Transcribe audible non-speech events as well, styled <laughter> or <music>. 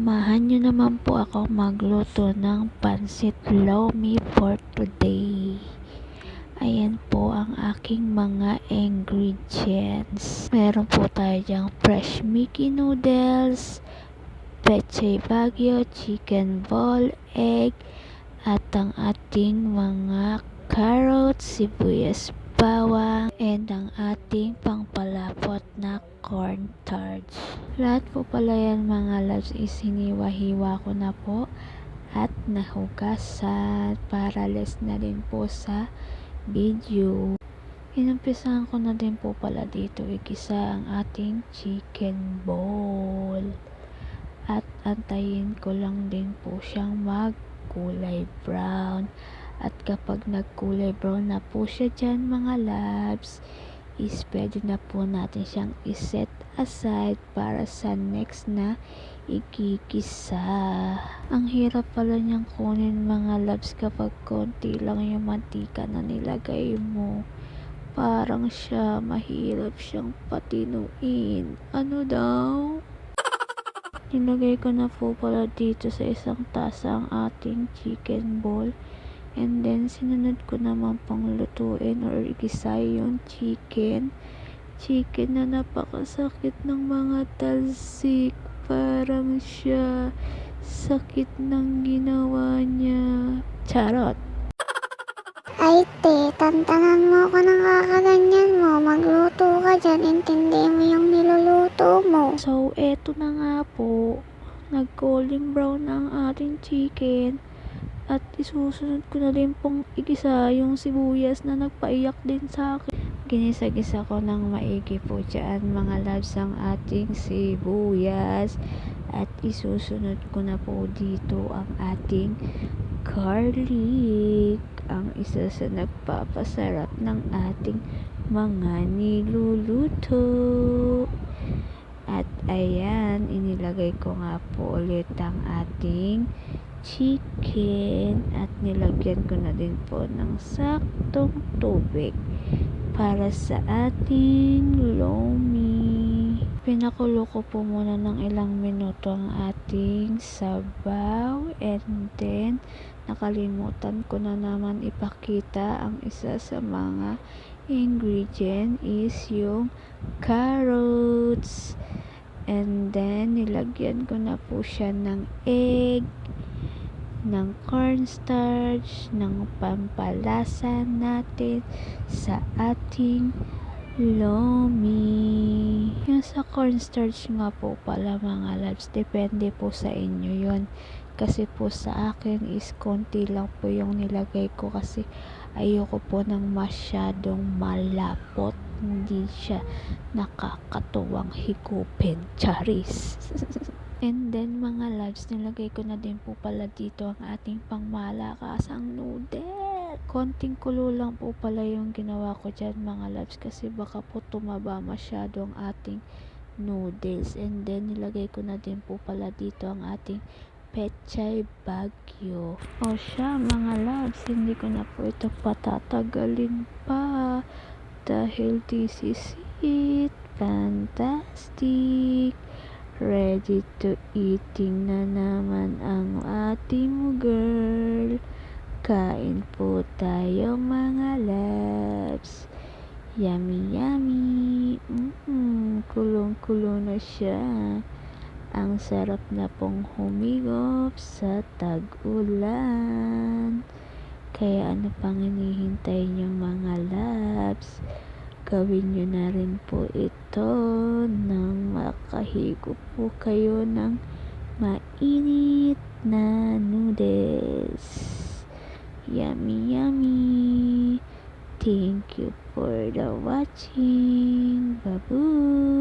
Samahan nyo naman po ako magluto ng pansit lomi for today. Ayan po ang aking mga ingredients. Meron po tayo dyang fresh Mickey noodles, peche bagyo, chicken ball, egg, at ang ating mga carrots, sibuyas, bawang, and ang ating pangpalapot na cornstarch. Lahat po pala yan mga loves is ko na po at nahugasan para less na din po sa video. Inumpisahan ko na din po pala dito igisa ang ating chicken ball. At antayin ko lang din po siyang magkulay brown. At kapag nagkulay brown na po siya dyan mga labs, is pwede na po natin siyang iset aside para sa next na ikikisa. Ang hirap pala niyang kunin mga labs kapag konti lang yung mantika na nilagay mo. Parang siya mahirap siyang patinuin. Ano daw? Nilagay ko na po pala dito sa isang tasa ang ating chicken ball. And then, sinunod ko naman pang lutuin or igisa yung chicken. Chicken na napakasakit ng mga talsik. Parang siya sakit ng ginawa niya. Charot! Ay, te, tantanan mo ako ng kakaganyan mo. Magluto ka dyan, intindi mo yung niluluto mo. So, eto na nga po. Nag-golden brown na ang ating chicken. At isusunod ko na din pong igisa yung sibuyas na nagpaiyak din sa akin. Ginisa-gisa ko ng maigi po dyan mga loves ang ating sibuyas. At isusunod ko na po dito ang ating garlic. Ang isa sa nagpapasarap ng ating mga niluluto. At ayan, inilagay ko nga po ulit ang ating chicken at nilagyan ko na din po ng saktong tubig para sa ating lomi. Pinakulo ko po muna ng ilang minuto ang ating sabaw and then nakalimutan ko na naman ipakita ang isa sa mga ingredient is yung carrots and then nilagyan ko na po siya ng egg ng cornstarch, ng pampalasa natin sa ating lomi. Yung sa cornstarch nga po pala mga loves, depende po sa inyo yon Kasi po sa akin is konti lang po yung nilagay ko kasi ayoko po ng masyadong malapot. Hindi siya nakakatuwang higupin. Charis! <laughs> And then mga loves, nilagay ko na din po pala dito ang ating pangmalakasang noodle. Konting kulo lang po pala yung ginawa ko dyan mga loves kasi baka po tumaba masyado ang ating noodles. And then nilagay ko na din po pala dito ang ating pechay bagyo. O siya mga loves, hindi ko na po ito patatagalin pa dahil this is it. Fantastic! Ready to eating na naman ang ating girl. Kain po tayo mga loves. Yummy, yummy. Mm-mm, kulong-kulo na siya. Ang sarap na pong humigop sa tag-ulan. Kaya ano pang hinihintay niyo mga loves? Gawin nyo na rin po ito nang makahigop po kayo ng mainit na noodles. Yummy, yummy. Thank you for the watching. Babush!